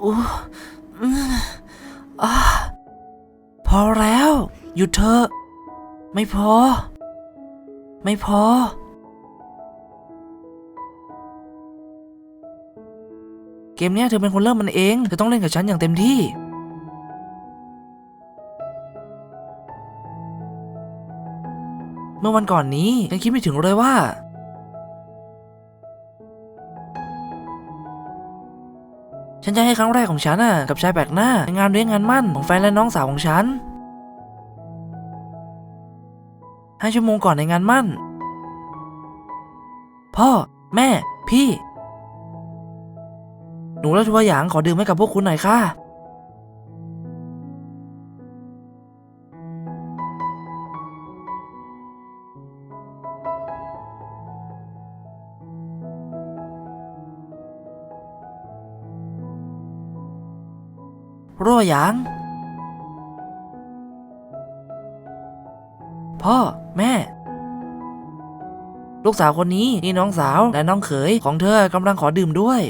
โอ้อพอแล้ว หยุดเถอะ ไม่พอ ไม่พอ เกมนี้เธอเป็นคนเริ่มมันเอง เธอต้องเล่นกับฉันอย่างเต็มที่ เมื่อวันก่อนนี้ ฉันคิดไม่ถึงเลยว่า ฉันจะให้ครั้งแรกของฉันน่ะกับชายแปลกหน้าในงานเลี้ยงงานมั่นของแฟนและน้องสาวของฉันห้าชั่วโมงก่อนในงานมั่น พ่อ แม่ พี่ หนูและทัวหยางขอดื่มให้กับพวกคุณหน่อยค่ะ รั่วหยาง พ่อแม่ ลูกสาวคนนี้นี่น้องสาวและน้องเขยของเธอกำลังขอดื่มด้วย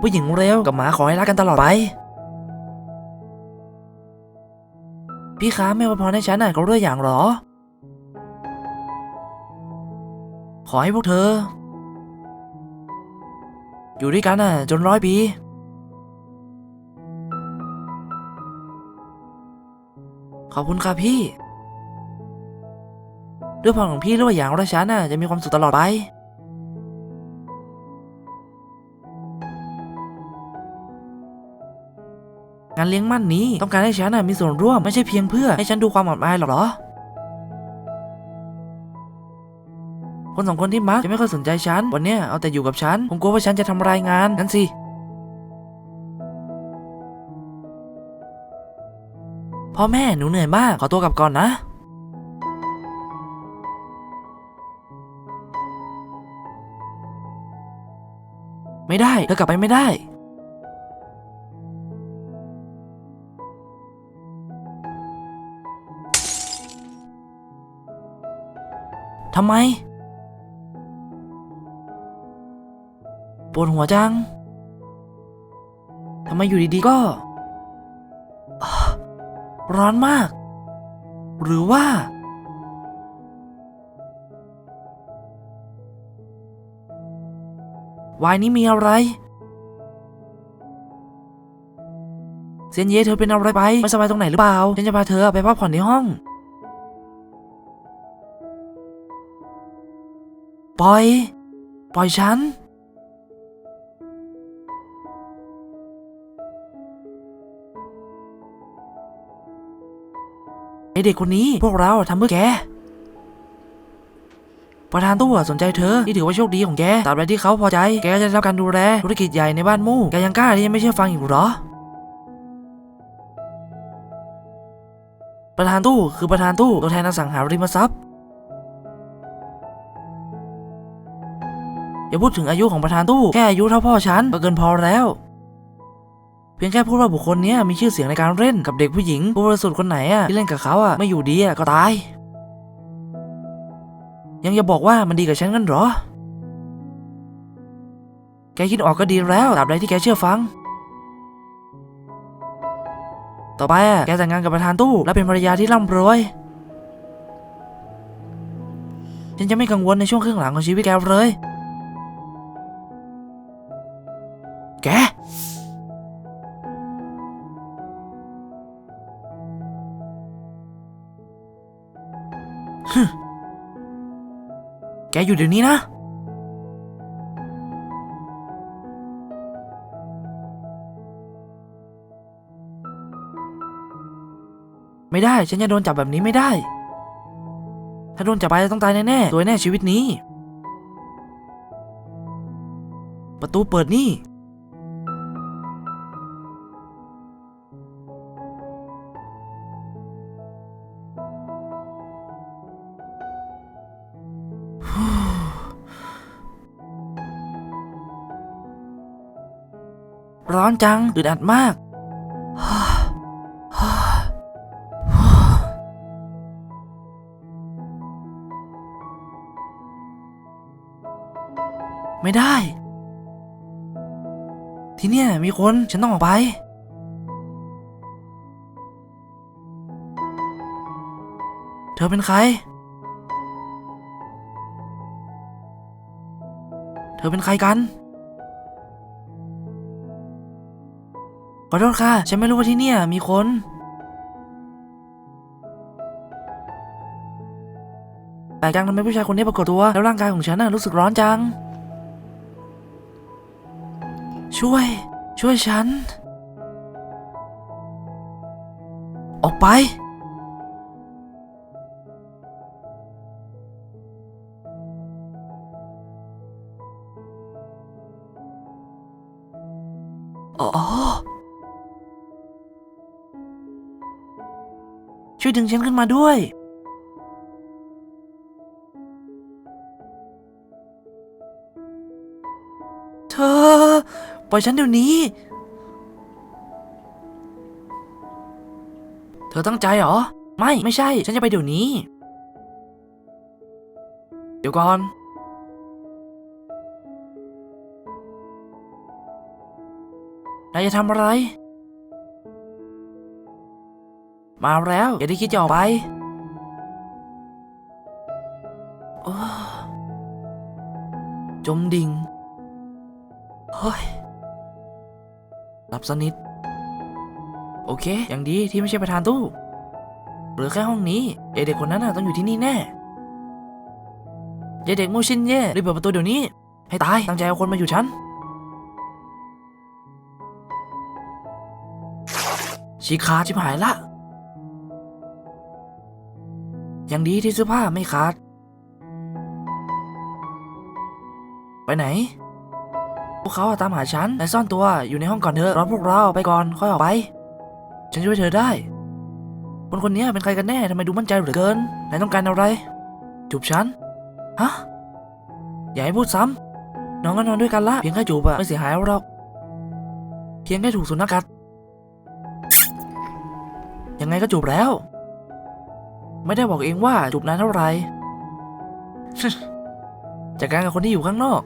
ผู้หญิงเร็วกับหมาขอให้รักกันตลอดไป พี่คะไม่พรให้ฉันน่ะเขาเรื่องอย่างหรอ ขอให้พวกเธอ อยู่ด้วยกันน่ะ จนร้อยปี ขอบคุณครับพี่ ด้วยพรของพี่รู้ว่าอย่างราฉันน่ะจะมีความสุขตลอดไปงานเลี้ยงมั่นนี้ต้องการให้ฉันน่ะมีส่วนร่วมไม่ใช่เพียงเพื่อให้ฉันดูความอับอายหรอกเหรอ คนสองคนที่มักจะไม่ค่อยสนใจฉัน วันเนี้ยเอาแต่อยู่กับฉัน ผมกลัวว่าฉันจะทำรายงานนั่นสิพ่อแม่หนูเหนื่อยมาก ขอตัวกลับก่อนนะ ไม่ได้ เธอกลับไปไม่ได้ทำไม ปวดหัวจัง ทำไมอยู่ดีๆก็ ร้อนมาก หรือว่า วายนี้มีอะไร เซนเย่เธอเป็นอะไรไป ไม่สบายตรงไหนหรือเปล่า ฉันจะพาเธอไปพักผ่อนในห้อง ปล่อย ปล่อยฉัน เด็กคนนี้พวกเราทำเพื่อแก ประธานตู้สนใจเธอ นี่ถือว่าโชคดีของแกตราบใดที่เขาพอใจ แกจะได้รับการดูแลธุรกิจใหญ่ในบ้านมู่แกยังกล้าที่จะไม่เชื่อฟังอยู่หรอประธานตู้คือประธานตู้ตัวแทนอสังหาริมทรัพย์อย่าพูดถึงอายุของประธานตู้แค่อายุเท่าพ่อฉันก็เกินพอแล้ว พียงแค่พูดว่าบุคคลนี้มีชื่อเสียงในการเล่นกับเด็กผู้หญิงผู้บริสุทธิ์คนไหนอะที่เล่นกับเขาอะไม่อยู่ดีอะก็ตาย ยังจะบอกว่ามันดีกับฉันกันหรอ แกคิดออกก็ดีแล้วตราบใดที่แกเชื่อฟัง ต่อไปอะแกแต่งงานกับประธานตู้และเป็นภรรยาที่ร่ำรวยฉันจะไม่กังวลในช่วงครึ่งหลังของชีวิตแกเลย แกอยู่เดี๋ยวนี้นะ ไม่ได้ ฉันจะโดนจับแบบนี้ไม่ได้ ถ้าโดนจับไปจะต้องตายแน่ๆตัวยแน่ชีวิตนี้ ประตูเปิดนี่ อนจังอึดอัดมาก ไม่ได้ ที่เนี่ยมีคนฉันต้องออกไป เธอเป็นใคร เธอเป็นใครกัน ขอโทษค่ะ ฉันไม่รู้ว่าที่เนี่ยมีคนแต่จังทำไมผู้ชายคนนี้ปรากฏตัว แล้วร่างกายของฉันน่ะรู้สึกร้อนจัง ช่วย ช่วยฉัน ออกไป อ๋อ ช่วยดึงฉันขึ้นมาด้วย เธอ ปล่อยฉันเดี๋ยวนี้ เธอตั้งใจเหรอ ไม่ ไม่ใช่ ฉันจะไปเดี๋ยวนี้ เดี๋ยวก่อน นายจะทำอะไร มาแล้ว อย่าได้คิดจะออกไปจมดิ่ง เฮ้ยหลับสนิท โอเค อย่างดีที่ไม่ใช่ประธานตู้ หรือแค่ห้องนี้เด็กคนนั้นน่ะต้องอยู่ที่นี่แน่เด็กมูชินเย่รีบเปิดประตูเดี๋ยวนี้ ให้ตาย ตั้งใจเอาคนมาอยู่ฉัน ชีขาชิบหายละ ยังดีที่เสื้อผ้าไม่ขาด ไปไหน พวกเขาตามหาฉันนายซ่อนตัวอยู่ในห้องก่อนเถอะรอพวกเราไปก่อนค่อยออกไป ฉันช่วยเธอได้ คนคนนี้เป็นใครกันแน่ทำไมดูมั่นใจเหลือเกินนายต้องการอะไร จูบฉัน ฮะ อย่าให้พูดซ้ำน้องก็นอนด้วยกันละเพียงแค่จูบอะไม่เสียหายหรอก เพียงแค่ถูกสุนัขกัดยังไงก็จูบแล้ว ไม่ได้บอกเองว่าจูบนานเท่าไหร่จากการกับคนที่อยู่ข้างนอก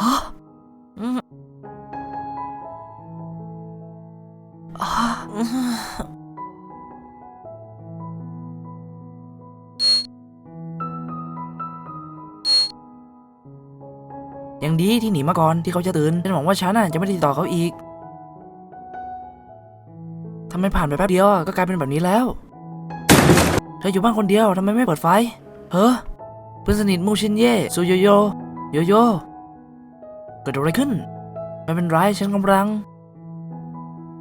ฮะอืมอ่าอืมยังดีที่หนีมาก่อนที่เขาจะตื่นฉันหวังว่าฉันน่ะจะไม่ติดต่อเขาอีกทำ ไมผ่านไปแป๊บเดียวอะก็กลายเป็นแบบนี้แล้ว เธออยู่บ้านคนเดียวทำไมไม่เปิดไฟ เฮ้อเพื่อนสนิทมูชินเย่ซูโยโยโยโย่เกิดอะไรขึ้น ไม่เป็นไรฉันกำลัง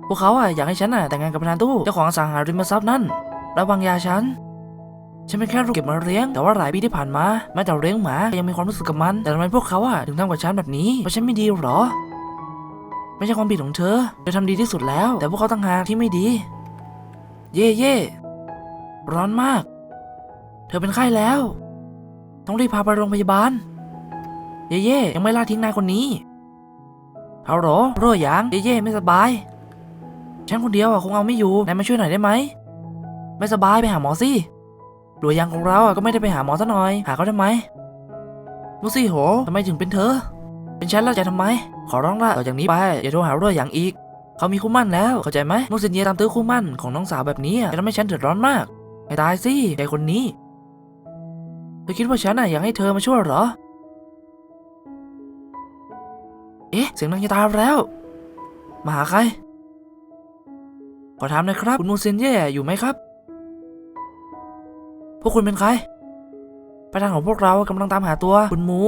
พวกเขาอะอยากให้ฉันอะแต่งงานกับประธานตู้เจ้าของอสังหาริมทรัพย์นั่นแล้วางยาฉันฉันเป็นแค่ลูกเก็บมาเลี้ยง แต่ว่าหลายปีที่ผ่านมาแม้แต่เลี้ยงหมายังมีความรู้สึกกับมัน แต่ทำไมพวกเขาอะถึงทำกับฉันแบบนี้เพราะฉันไม่ดีหรอ ไม่ใช่ความผิดของเธอ เธอทำดีที่สุดแล้ว แต่พวกเขาต่างหากที่ไม่ดี เย่เย่ร้อนมาก เธอเป็นไข้แล้ว ต้องรีบพาไปโรงพยาบาล เย่เย่ยังไม่ละทิ้งนายคนนี้ฮัลโหลโรยหยางเย่เย่ไม่สบาย ฉันคนเดียวอะคงเอาไม่อยู่ นายมาช่วยหน่อยได้ไหม ไม่สบายไปหาหมอสิรวยหยางของเราอะก็ไม่ได้ไปหาหมอซะหน่อย หาเขาทำไมมูซี่โหทำไมถึงเป็นเธอ เป็นฉันแล้วจะทำไม ขอร้องละต่อจากนี้ไปอย่าโทรหาโรยหยางอีก เขามีคู่มั่นแล้วเข้าใจไหมมุสินเยตามตื้อคู่มั่นของน้องสาวแบบนี้จะทำให้ฉันเดือดร้อนมากให้ตายสิไอคนนี้เธอคิดว่าฉันน่ะอยากให้เธอมาช่วยเหรอ เอ๊ะเสียงนางจะตายแล้ว มาหาใคร ขอถามหน่อยครับ คุณมูเซนเย่อยู่ไหมครับ พวกคุณเป็นใครประธานของพวกเรากำลังตามหาตัวคุณมู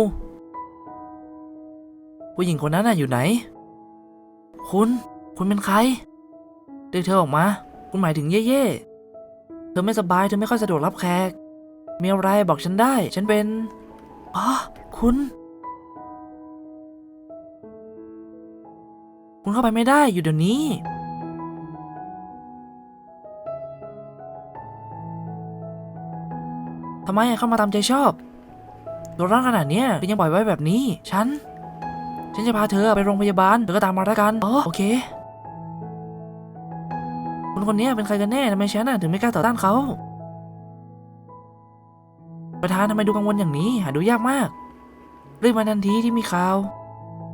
ผู้หญิงคนนั้นน่ะอยู่ไหน คุณ คุณเป็นใคร เรียกเธอออกมา คุณหมายถึงเย่เย่เธอไม่สบาย เธอไม่ค่อยสะดวกรับแขก มีอะไรบอกฉันได้ ฉันเป็น อ๋อ คุณ คุณเข้าไปไม่ได้ อยู่เดี๋ยวนี้ ทำไมเข้ามาตามใจชอบ ตัวร้อนขนาดเนี้ยเธอยังปล่อยไว้แบบนี้ ฉัน ฉันจะพาเธอไปโรงพยาบาลเธอก็ตามมาแล้วกันอ๋อโอเคคนคนนี้เป็นใครกันแน่ทำไมฉันน่ะถึงไม่กล้าต่อต้านเขาประธานทำไมดูกังวลอย่างนี้ หาดูยากมากรีบมาทันทีที่มีข่าว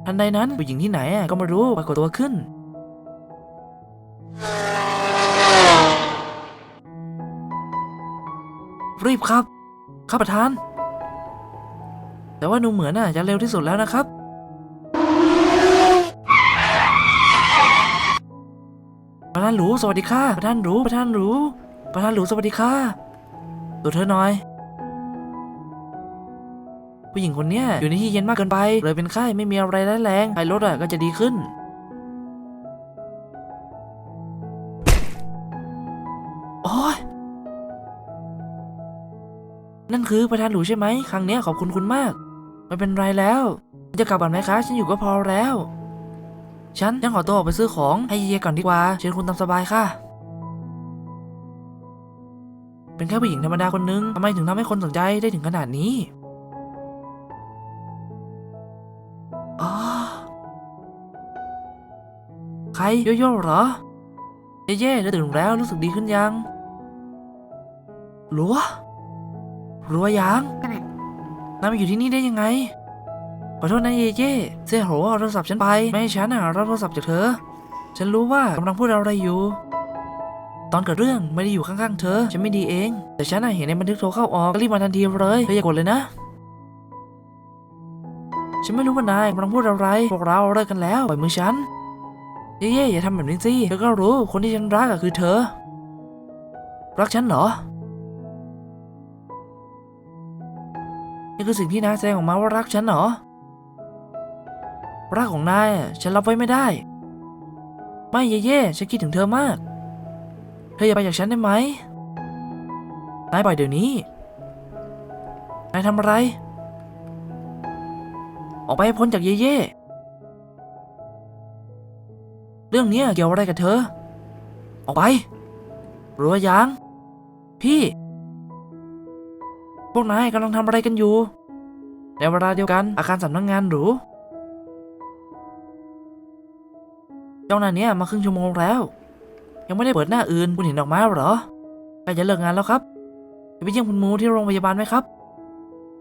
ทันใดนั้นผู้หญิงที่ไหนอะก็ไม่รู้ปรากฏตัวขึ้น รีบครับ ครับประธาน แต่ว่าดูเหมือนน่ะจะเร็วที่สุดแล้วนะครับ ประธานหรูสวัสดีค่ะประธานหรูประธานหรูประธานหรูสวัสดีค่ะตัวเธอหน่อย ผู้หญิงคนเนี้ยอยู่ในที่เย็นมากเกินไป เลยเป็นไข้ไม่มีอะไรร้ายแรงไอรถอะก็จะดีขึ้นโอ้ยนั่นคือประธานหรูใช่ไหมครั้งเนี้ยขอบคุณคุณมาก ไม่เป็นไรแล้ว จะกลับบ้านไหมคะ ฉันอยู่ก็พอแล้ว ฉันยังขอตัวออกไปซื้อของให้เยๆก่อนดีกว่าเชิญคุณตามสบายค่ะ เป็นแค่ผู้หญิงธรรมดาคนนึงทำไมถึงทำให้คนสนใจได้ถึงขนาดนี้อ๋อใครโยโย่เหรอเย่ๆเธอตื่นแล้วรู้สึกดีขึ้นยังหลัวหลัวยังนายมาอยู่ที่นี่ได้ยังไง ขอโทษนะเย่เย่เสี่โหเอาโทรศัพท์ฉันไป ไม่ให้ฉันอะรับโทรศัพท์จากเธอ ฉันรู้ว่ากำลังพูดอะไรอยู่ ตอนเกิดเรื่องไม่ได้อยู่ข้างๆเธอ ฉันไม่ดีเอง แต่ฉันน่ะเห็นในบันทึกโทรเข้าออกก็รีบมาทันทีเลยเธออย่ากดเลยนะ ฉันไม่รู้ว่านายกำลังพูดอะไร พวกเราเลิกกันแล้วปล่อยมือฉัน เย่ๆอย่าทำแบบนี้สิเธอก็รู้คนที่ฉันรักอะคือเธอ รักฉันเหรอนี่คือสิ่งที่นายแสดงออกมาว่ารักฉันเหรอ รักของนายฉันรับไว้ไม่ได้ ไม่เย่ๆฉันคิดถึงเธอมาก เธออย่าไปจากฉันได้ไหมนายปล่อยเดี๋ยวนี้ นายทำอะไร ออกไปให้พ้นจากเย่ๆเรื่องนี้เกี่ยวอะไรกับเธอ ออกไปรู้ว่ายัง พี่ พวกนายกำลังทำอะไรกันอยู่ ในเวลาเดียวกันอาคารสำนักงงานหรู เจ้านายเนี้ยมาครึ่งชั่วโมงแล้ว ยังไม่ได้เปิดหน้าอื่นคุณเห็นดอกไม้เหรอใกล้จะเลิกงานแล้วครับจะไปเยี่ยมคุณมูที่โรงพยาบาลไหมครับ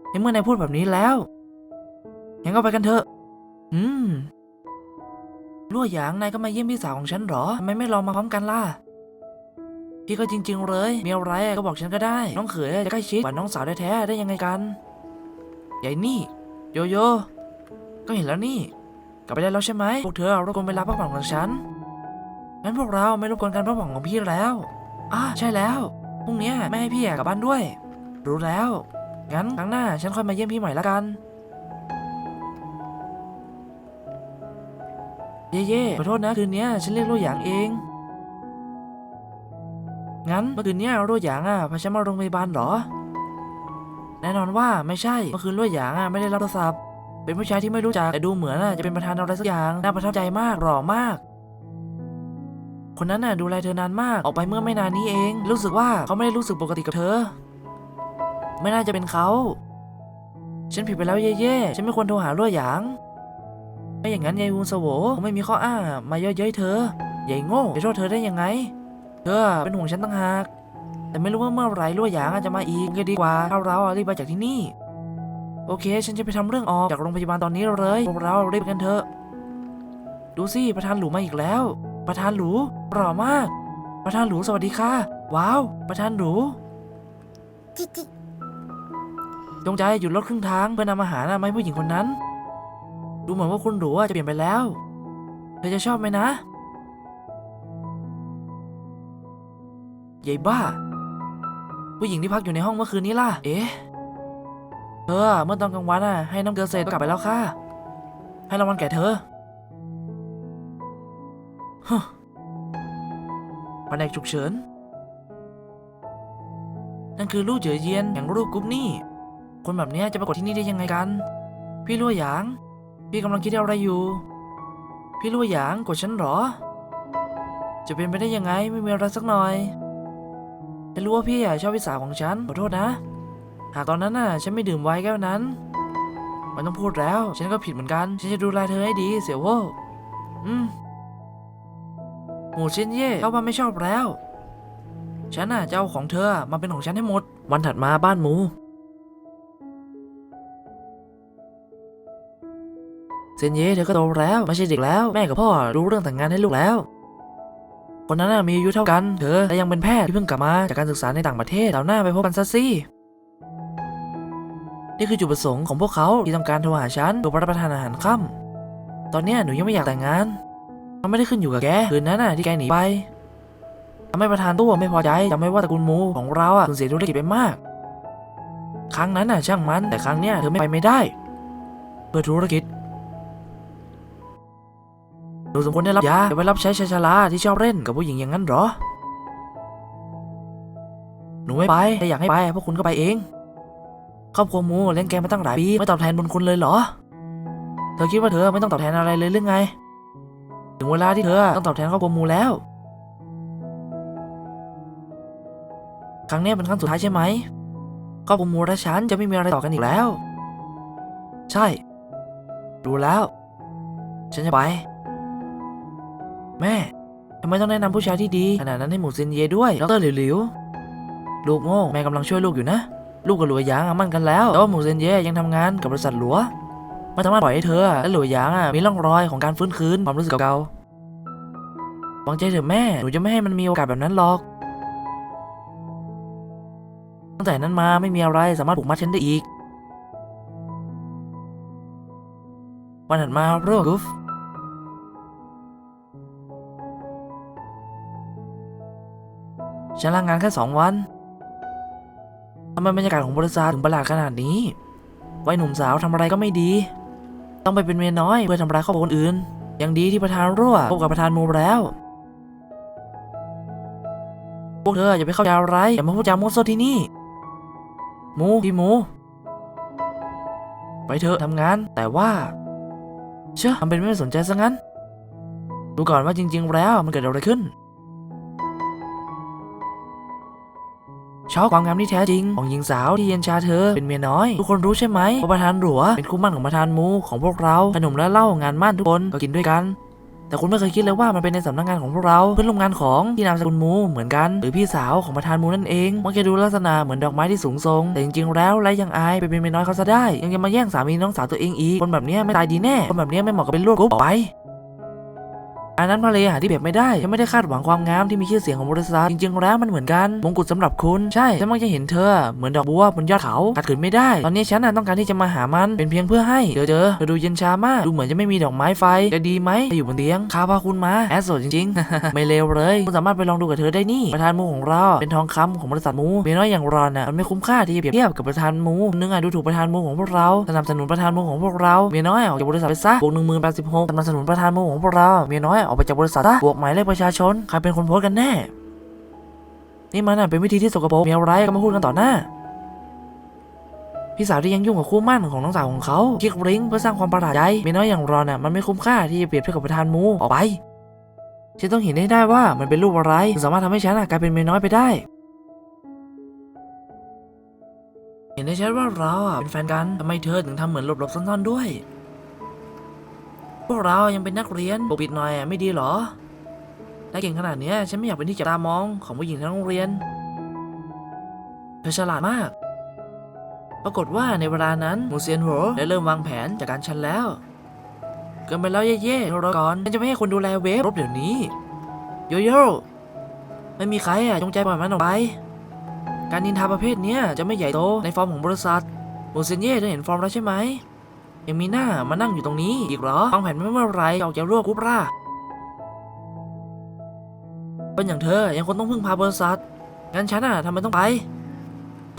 ในเมื่อนายพูดแบบนี้แล้วงั้นก็ไปกันเถอะ อืมรั่วหยางนายก็มาเยี่ยมพี่สาวของฉันหรอทำไมไม่ลองมาพร้อมกันล่ะพี่ก็จริง ๆ เลย มีอะไรก็บอกฉันก็ได้ น้องเขยจะใกล้ชิดกว่าน้องสาวแท้ๆได้ยังไงกัน ใหญ่นี่ โยโย่ก็เห็นแล้วนี่ กลับไปได้แล้วใช่ไหมพวกเธอรบกวนเวลาพักผ่อนของฉันงั้นพวกเราไม่รบกวนการพักผ่อนของพี่แล้วอ่าใช่แล้วพรุ่งนี้ไม่ให้พี่กลับบ้านด้วย รู้แล้วงั้นครั้งหน้าฉันค่อยมาเยี่ยมพี่ใหม่ละกัน เย่ๆขอโทษนะคืนนี้ฉันเรียกลู่หยางเอง งั้นเมื่อคืนนี้ลู่หยางอะพาฉันมาโรงพยาบาลเหรอ แน่นอนว่าไม่ใช่เมื่อคืนลู่หยางอะไม่ได้รับโทรศัพท์ เป็นผู้ชายที่ไม่รู้จักแต่ดูเหมือนอะจะเป็นประธานอะไรสักอย่างน่าประทับใจมากหล่อมาก คนนั้นน่ะดูแลเธอนานมากออกไปเมื่อไม่นานนี้เอง รู้สึกว่าเขาไม่ได้รู้สึกปกติกับเธอ ไม่น่าจะเป็นเขาฉันผิดไปแล้วเย่ๆฉันไม่ควรโทรหาลั่วหยางไม่อย่างนั้นยายฮูสโวคงไม่มีข้ออ้างมาเย่อเย้ยเธอใหญ่โง่จะโทษเธอได้ยังไง เธอเป็นห่วงฉันตั้งหาก แต่ไม่รู้ว่าเมื่อไหร่ลั่วหยางอาจจะมาอีกก็ดีกว่าถ้าเราอรีบไปจากที่นี่ โอเค ฉันจะไปทำเรื่องออกจากโรงพยาบาลตอนนี้เลยพวกเรารีบไปกันเถอะ ดูสิประธานหลูมาอีกแล้ว ประธานหลูหล่อมาก ประธานหลูสวัสดีค่ะ ว้าว ประธานหลูจิจิจงใจหยุดรถครึ่งทางเพื่อนำอาหารน่ะมาให้ผู้หญิงคนนั้น ดูเหมือนว่าคุณหลูอะจะเปลี่ยนไปแล้วเธอจะชอบไหมนะยายบ้า ผู้หญิงที่พักอยู่ในห้องเมื่อคืนนี้ล่ะ เอ๊ะ เธอเมื่อตอนกลางวันอะให้น้ำเกลือเสร็จก็กลับไปแล้วค่ะ ให้รางวัลแก่เธอฮึมแผนกฉุกเฉิน นั่นคือลูกเจ๋อเยียนอย่างรูปกรุ๊ปนี่ คนแบบเนี้ยจะปรากฏที่นี่ได้ยังไงกัน พี่ลั่วหยาง พี่กำลังคิดอะไรอยู่ พี่ลั่วหยางกดฉันเหรอ จะเป็นไปได้ยังไงไม่มีอะไรสักหน่อยฉันรู้ว่าพี่อะชอบพี่สาวของฉันขอโทษนะ หากตอนนั้นน่ะ ฉันไม่ดื่มไวน์แก้วนั้น มันต้องพูดแล้ว ฉันก็ผิดเหมือนกัน ฉันจะดูแลเธอให้ดีเสี่ยวโว่อืมหมูเชนเย่เขาว่าไม่ชอบแล้ว ฉันน่ะจะเอาของเธอมาเป็นของฉันให้หมด วันถัดมาบ้านหมูเซนเย่เธอก็โตแล้วไม่ใช่เด็กแล้ว แม่กับพ่อรู้เรื่องแต่งงานให้ลูกแล้ว คนนั้นมีอายุเท่ากัน เธอและยังเป็นแพทย์ที่เพิ่งกลับมาจากการศึกษาในต่างประเทศเราหน้าไปพบกันซะสิ นี่คือจุดประสงค์ของพวกเขาที่ต้องการโทรหาฉันเพื่อรับประทานอาหารค่ำตอนนี้หนูยังไม่อยากแต่งงาน มันไม่ได้ขึ้นอยู่กับแกคืนนั้นน่ะที่แกหนีไปทำให้ประธานตู้ไม่พอใจจำไม่ว่าตระกูลมูของเราอะสูญเสียธุรกิจไปมาก ครั้งนั้นน่ะช่างมันแต่ครั้งเนี้ยเธอไม่ไปไม่ได้ เพื่อธุรกิจหนูสมควรได้รับยาจะไปรับใช้ชายชราที่ชอบเล่นกับผู้หญิงอย่างนั้นหรอ หนูไม่ไปถ้าอยากให้ไปพวกคุณก็ไปเอง ครอบครัวมูเลี้ยงแกมาตั้งหลายปีไม่ตอบแทนบุญคุณเลยเหรอ เธอคิดว่าเธอไม่ต้องตอบแทนอะไรเลยหรือไง ถึงเวลาที่เธอต้องตอบแทนครอบครัวมูแล้ว ครั้งนี้เป็นครั้งสุดท้ายใช่ไหมครอบครัวมูและฉันจะไม่มีอะไรต่อกันอีกแล้ว ใช่ รู้แล้ว ฉันจะไป แม่ทำไมต้องแนะนำผู้ชายที่ดีขนาดนั้นให้หมูซินเย่ด้วยดรหลิวหลิวลูกโง่แม่กำลังช่วยลูกอยู่นะ ลูกกับหลัวยางอะมั่นกันแล้ว แต่ว่าหมูเซนเย่ยังทำงานกับบริษัทหลัวไม่สามารถปล่อยให้เธอและหลัวยางอะมีร่องรอยของการฟื้นคืนความรู้สึกเก่าๆวางใจเถอะแม่ หนูจะไม่ให้มันมีโอกาสแบบนั้นหรอก ตั้งแต่นั้นมาไม่มีอะไรสามารถผูกมัดฉันได้อีก วันถัดมาเรื่องกุฟฉันลางงานแค่สองวัน ทำไมบรรยากาศของบริษัทถึงประหลาดขนาดนี้วัยหนุ่มสาวทำอะไรก็ไม่ดี ต้องไปเป็นเมียน้อยเพื่อทำร้ายครอบครัวคนอื่น ยังดีที่ประธานรั่วพบกับประธานมูแล้ว พวกเธออย่าไปเข้าใจอะไรอย่ามาพูดจามั่วซั่วที่นี่ มูพี่มู ไปเถอะทำงาน แต่ว่า เชื่อทำเป็นไม่สนใจซะงั้น ดูก่อนว่าจริง ๆ แล้วมันเกิดอะไรขึ้น ชอบความงามที่แท้จริงของหญิงสาวที่เย็นชาเธอเป็นเมียน้อย ทุกคนรู้ใช่ไหมว่าประธานหลัวเป็นคู่มั่นของประธานมูของพวกเราขนมและเหล้างานมั่นทุกคนก็กินด้วยกัน แต่คุณไม่เคยคิดเลยว่ามันเป็นในสำนักงานของพวกเราเพื่อนร่วมงานของที่นามสกุลมูเหมือนกัน หรือพี่สาวของประธานมูนั่นเองมันแค่ดูลักษณะเหมือนดอกไม้ที่สูงทรงแต่จริงๆแล้วไรยังอายไปเป็นเมียน้อยเขาซะได้ ยังจะมาแย่งสามีน้องสาวตัวเองอีกคนแบบนี้ไม่ตายดีแน่คนแบบนี้ไม่เหมาะกับเป็นลูกกุ๊บไป อันนั้นมาเลยหาที่แบบไม่ได้ฉันไม่ได้คาดหวังความงามที่มีชื่อเสียงของบริษัทจริงๆแล้วมันเหมือนกันมงกุฎสำหรับคุณใช่ฉันมักจะเห็นเธอเหมือนดอกบัวบนยอดเขาขัดขืนไม่ได้ ตอนนี้ฉันน่ะต้องการที่จะมาหามันเป็นเพียงเพื่อให้เจอเจอเธอดูเย็นชามากดูเหมือนจะไม่มีดอกไม้ไฟจะดีไหมถ้าอยู่บนเตียงข้าพาคุณมาแอสโซจริงๆ ไม่เลวเลยคุณสามารถไปลองดูกับเธอได้นี่ประธานมูของเราเป็นทองคำของบริษัทมูเมียน้อยอย่างรอนน่ะมันไม่คุ้มค่าที่จะเปรียบเทียบกับประธานมูนึงอะดูถูกประธานมูของพวกเราสนับสนุนประธานมูของพวกเราเมียน้อยออกจากบริษัทไปซะบวกหนึ่งหมื่นแปดสิบหกสนับสนุนประธานมูของพวกเราเมียน้อยออกไปจากบริษัทบวกหมายเลขประชาชน ใครเป็นคนโพสกันแน่ นี่มันน่ะเป็นวิธีที่สกปรกมีอะไรก็มาพูดกันต่อหน้า พี่สาวที่ยังยุ่งกับคู่หมั่นของน้องสาวของเขาคลิกริ้งเพื่อสร้างความประหลาดใจเมียน้อยอย่างรอนน่ะมันไม่คุ้มค่าที่จะเปรียบเทียบกับประธานมูออกไปฉันต้องเห็นให้ได้ว่ามันเป็นรูปอะไรถึงสามารถทำให้ฉันน่ะกลายเป็นเมียน้อยไปได้ เห็นได้ชัดว่าเราเป็นแฟนกันทำไมเธอถึงทำเหมือนหลบๆซ่อนๆด้วย พวกเรายังเป็นนักเรียนปกปิดหน่อยอะไม่ดีหรอ ได้เก่งขนาดเนี้ยฉันไม่อยากเป็นที่จับตามองของผู้หญิงทั้งโรงเรียน เธอฉลาดมาก ปรากฏว่าในเวลานั้นมูเซียนโหได้เริ่มวางแผนจากการฉันแล้ว เกินไปแล้วเย่ๆรอก่อนฉันจะไม่ให้คนดูแลเวฟรบเดี๋ยวนี้ โยโย่ไม่มีใครอะจงใจปล่อยมันออกไป การนินทาประเภทเนี้ยจะไม่ใหญ่โตในฟอร์มของบริษัทมูเซียนเย่เธอเห็นฟอร์มแล้วใช่ไหม ยังมีหน้ามานั่งอยู่ตรงนี้อีกเหรอวางแผนไม่เมื่อไหรจะออกจากร่วกรุ๊ปล่าเป็นอย่างเธอยังคนต้องพึ่งพาบริษัทงั้นฉันอะทำไมต้องไป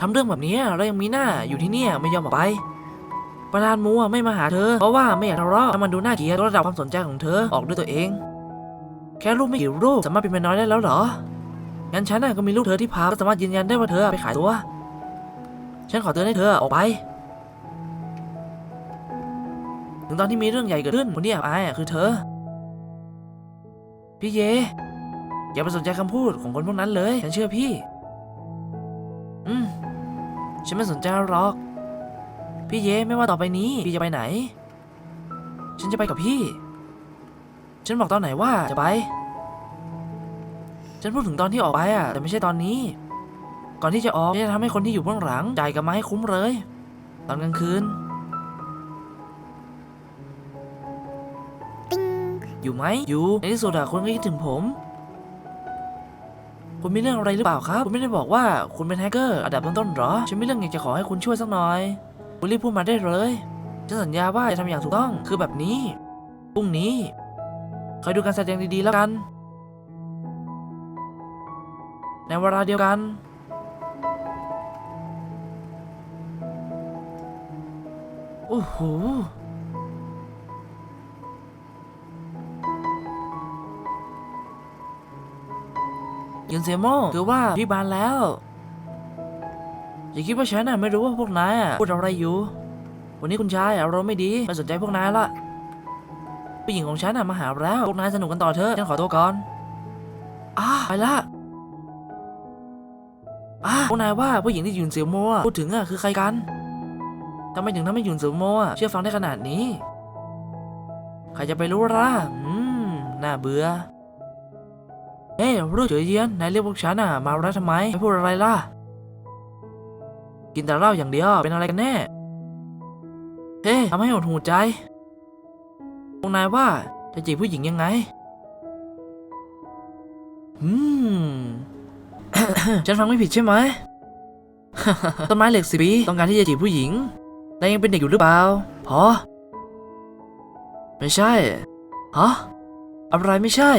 ทำเรื่องแบบนี้แล้วยังมีหน้าอยู่ที่เนี่ยไม่ยอมออกไปประธานมูอะไม่มาหาเธอ เพราะว่าไม่อยากทะเลาะให้มันดูน่าเกลียดระดับความสนใจของเธอออกด้วยตัวเอง แค่รูปไม่กี่รูปสามารถเป็นเมียน้อยได้แล้วเหรอ งั้นฉันอะก็มีลูกเธอที่พาก็สามารถยืนยันได้ว่าเธอไปขายตัว ฉันขอเตือนให้เธอออกไป ถึงตอนที่มีเรื่องใหญ่เกิดขึ้นคนที่แอบอายอะคือเธอ พี่เย อย่าไปสนใจคำพูดของคนพวกนั้นเลย ฉันเชื่อพี่ อืม ฉันไม่สนใจหรอก พี่เย่ไม่ว่าต่อไปนี้ พี่จะไปไหน ฉันจะไปกับพี่ ฉันบอกตอนไหนว่าจะไป ฉันพูดถึงตอนที่ออกไปอะ แต่ไม่ใช่ตอนนี้ ก่อนที่จะออกจะทำให้คนที่อยู่เบื้องหลังจ่ายกับมาให้คุ้มเลย ตอนกลางคืน อยู่ไหมอยู่ ในที่สุดอะคุณก็คิดถึงผม คุณมีเรื่องอะไรหรือเปล่าครับ คุณไม่ได้บอกว่าคุณเป็นแฮกเกอร์อันดับต้นๆหรอ ฉันมีเรื่องอยากจะขอให้คุณช่วยสักหน่อย คุณรีบพูดมาได้เลย ฉันสัญญาว่าจะทำอย่างถูกต้อง คือแบบนี้ พรุ่งนี้ คอยดูการแสดงดีๆแล้วกัน ในเวลาเดียวกันโอ้โห ยินเสียโมคือว่าพี่บานแล้ว อย่าคิดว่าฉันน่ะไม่รู้ว่าพวกนายอะพูดอะไรอยู่ วันนี้คุณชายอารมณ์ไม่ดีไม่สนใจพวกนายละผู้หญิงของฉันน่ะมาหาแล้ว พวกนายสนุกกันต่อเถอะฉันขอตัวก่อนอ้าไปละอ้าพวกนายว่าผู้หญิงที่ยุนเสียวโม่พูดถึงอะคือใครกันทำไมถึงทำให้ยุนเสียวโม่เชื่อฟังได้ขนาดนี้ ใครจะไปรู้ล่ะอืมน่าเบื่อ เฮ้ยรู้เฉยเยียนนายเรียกพวกฉันอะมาแล้วทำไมไม่พูดอะไรล่ะ กินแต่เหล้าอย่างเดียว เป็นอะไรกันแน่ เฮ้ยทำให้หดหูใจ พวกนายว่าจะจีบผู้หญิงยังไง อืม ฉันฟังไม่ผิดใช่ไหม ต้นไม้เหล็กสิบีต้องการที่จะจีบผู้หญิงนายยังเป็นเด็กอยู่หรือเปล่าพอไม่ใช่ฮะอะไรไม่ใช่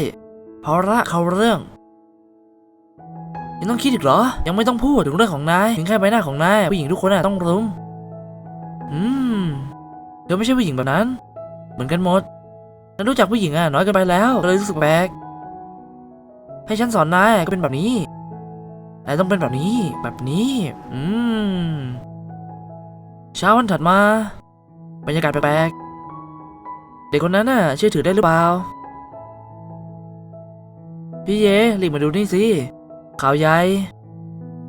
เพราะละเขาเรื่องยังต้องคิดอีกเหรอ ยังไม่ต้องพูดถึงเรื่องของนาย ถึงแค่ใบหน้าของนายผู้หญิงทุกคนน่ะต้องรุมอืมเธอไม่ใช่ผู้หญิงแบบนั้น เหมือนกันหมดฉันรู้จักผู้หญิงอะน้อยเกินไปแล้วเลยรู้สึกแปลกให้ฉันสอนนายก็เป็นแบบนี้นายต้องเป็นแบบนี้แบบนี้ อืมเช้าวันถัดมา บรรยากาศแปลกๆเด็กคนนั้นน่ะเชื่อถือได้หรือเปล่า พี่เยรีบมาดูนี่สิข่าวใหญ่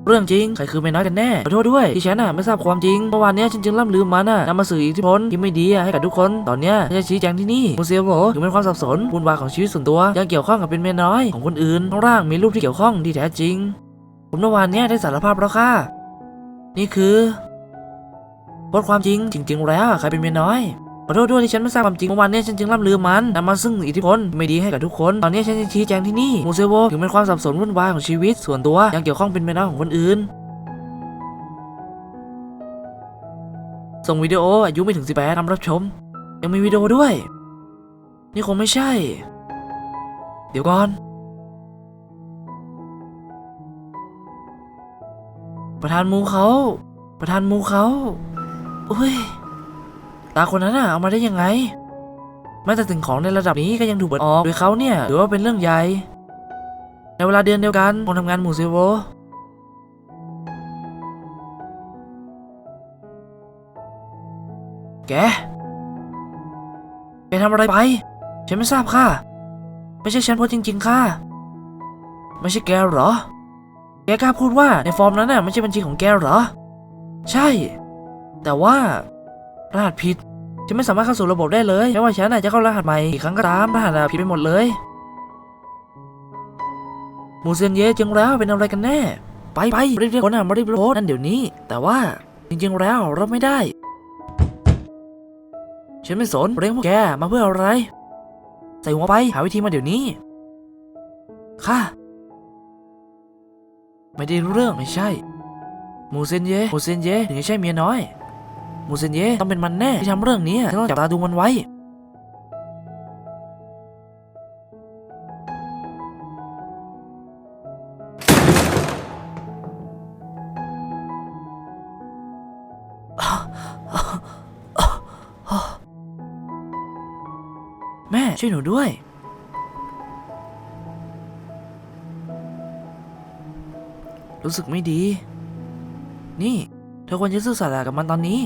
เรื่องจริงใครคือไม่น้อยกันแน่ขอโทษด้วยที่ฉันน่ะไม่ทราบความจริงเมื่อวานเนี้ยฉันจึงล่ำลืมมันน่ะนำมาสื่ออิทธิพลที่ไม่ดีอะให้กับทุกคนตอนเนี้ยฉันจะชี้แจงที่นี่มูเซียโบถือเป็นความสับสนวุ่นวายของชีวิตส่วนตัวยังเกี่ยวข้องกับเป็นเมียน้อยของคนอื่นข้างล่างมีรูปที่เกี่ยวข้องที่แท้จริงผมเมื่อวานเนี้ยได้สารภาพแล้วค่ะนี่คือพสต์ความจริงจริง ๆ แล้วใครเป็นเมียน้อย ขอโทษด้วยที่ฉันไม่ทราบความจริงเมื่อวานนี้ฉันจึงล่ำลือมันนำมาซึ่งอิทธิพลไม่ดีให้กับทุกคน ตอนนี้ฉันจะชี้แจงที่นี่มูเซโวถึงเป็นความสับสนวุ่นวายของชีวิต ส่วนตัวยังเกี่ยวข้องเป็นเมียน้อยของคนอื่น ส่งวิดีโออายุไม่ถึง 18นำรับชม ยังมีวิดีโอด้วย นี่คงไม่ใช่ เดี๋ยวก่อนประธานมูเขา ประธานมูเขา โอ้ย ตาคนนั้นน่ะเอามาได้ยังไงแม้แต่สิ่งของในระดับนี้ก็ยังถูกเปิดออกโดยเขาเนี่ยถือว่าเป็นเรื่องใหญ่ ในเวลาเดือนเดียวกันคนทำงานหมู่ซิโวแก แกทำอะไรไป ฉันไม่ทราบค่ะ ไม่ใช่ฉันพูดจริง ๆ ค่ะ ไม่ใช่แกเหรอ แกกล้าพูดว่าในฟอร์มนั้นน่ะไม่ใช่บัญชีของแกเหรอ ใช่ แต่ว่า รหัสผิดฉันไม่สามารถเข้าสู่ระบบได้เลยไม่ว่าฉันน่ะจะเข้ารหัสใหม่กี่ครั้งก็ตามรหัสผิดไปหมดเลยมูเซนเย่จึงแล้วเป็นอะไรกันแน่ ไปไปรีบเรียกคนน่ะมารีบโพสนั่นเดี๋ยวนี้ แต่ว่าจริงๆแล้วเราไม่ได้ฉันไม่สนเรียกพวกแกมาเพื่ออะไร ใส่หัวไปหาวิธีมาเดี๋ยวนี้ค่ะไม่ได้รู้เรื่องไม่ใช่มูเซนเย่มูเซนเย่ถึงจะใช่เมียน้อย มูเซนเย่ต้องเป็นมันแน่ที่ทำเรื่องนี้ฉันต้องจับตาดูมันไว้แม่ช่วยหนูด้วย รู้สึกไม่ดี นี่ เธอควรจะซื่อสัตย์กับมันตอนนี้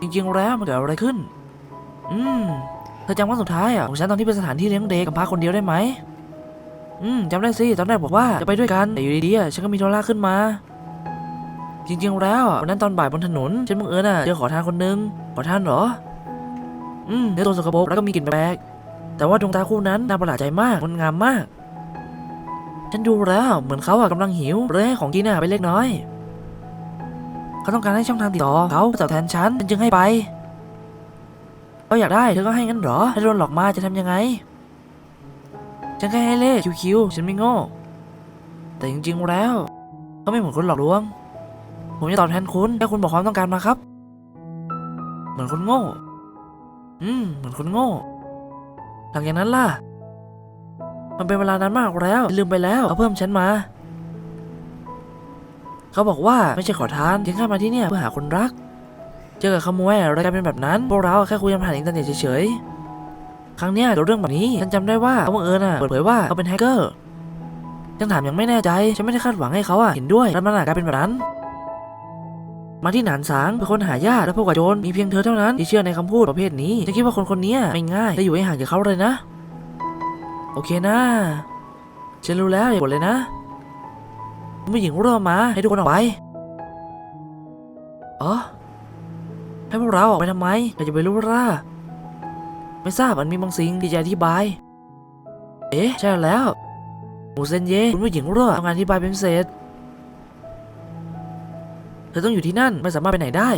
จริงๆ แล้วมันเกิดอะไรขึ้น อืมเธอจำวันสุดท้ายอะของฉันตอนที่เป็นสถานที่เลี้ยงเด็กกับพาคนเดียวได้ไหม อืมจำได้สิ ตอนแรกบอกว่าจะไปด้วยกัน แต่อยู่ดีๆอะฉันก็มีโทรศัพท์ขึ้นมา จริงๆ แล้วอะวันนั้นตอนบ่ายบนถนน ฉันบังเอิญอะเจอขอทานคนหนึง ขอทานเหรอ อืมเนื้อตัวสกปรกแล้วก็มีกลิ่นแปลกแต่ว่าดวงตาคู่นั้นน่าประหลาดใจมากมันงามมาก ฉันดูแล้วเหมือนเขาอะกำลังหิวเลยให้ของกินอะไปเล็กน้อย เขาต้องการให้ช่องทางติดต่อเขาตอบแทนฉันฉันจึงให้ไปเขาอยากได้เธอก็ให้งั้นเหรอถ้าโดนหลอกมาจะทำยังไง ฉันแค่ให้เลขคิวๆฉันไม่โง่ แต่จริง ๆ แล้วเขาไม่เหมือนคนหลอกลวง ผมจะตอบแทนคุณแค่คุณบอกความต้องการมาครับ เหมือนคนโง่ อืม เหมือนคนโง่ หลังจากนั้นล่ะ มันเป็นเวลานานมากแล้วลืมไปแล้วเขาเพิ่มฉันมา เขาบอกว่าไม่ใช่ขอทานเพียงแค่มาที่เนี่ยเพื่อหาคนรัก เจอกับขโมยอะไรกันเป็นแบบนั้น พวกเราแค่คุยกันผ่านอินเทอร์เน็ตเฉยๆ ครั้งเนี้ยเกิดเรื่องแบบนี้ฉันจำได้ว่าเขาบังเอิญอะเปิดเผยว่าเขาเป็นแฮกเกอร์ฉันถามยังไม่แน่ใจฉันไม่ได้คาดหวังให้เขาอะเห็นด้วยแล้วมันอาจกลายเป็นแบบนั้นมาที่หนานสางเพื่อค้นหาญาติและพวกกับโจรมีเพียงเธอเท่านั้นที่เชื่อในคำพูดประเภทนี้ฉันคิดว่าคนคนนี้ไม่ง่ายจะอยู่ให้ห่างจากเขาเลยนะ โอเคนะฉันรู้แล้วอย่ากดเลยนะ ผู้หญิงเริ่มมา ให้ทุกคนออกไปอ๋อให้พวกเราออกไปทำไมเราจะไปรู้ล่ะไม่ทราบมันมีบางสิ่งที่จะอธิบาย เอ๊ะ ใช่แล้วหมูเซนเย่คุณผู้หญิงเร่อทำงานอธิบายเป็นพิเศษเธอต้องอยู่ที่นั่นไม่สามารถไปไหนได้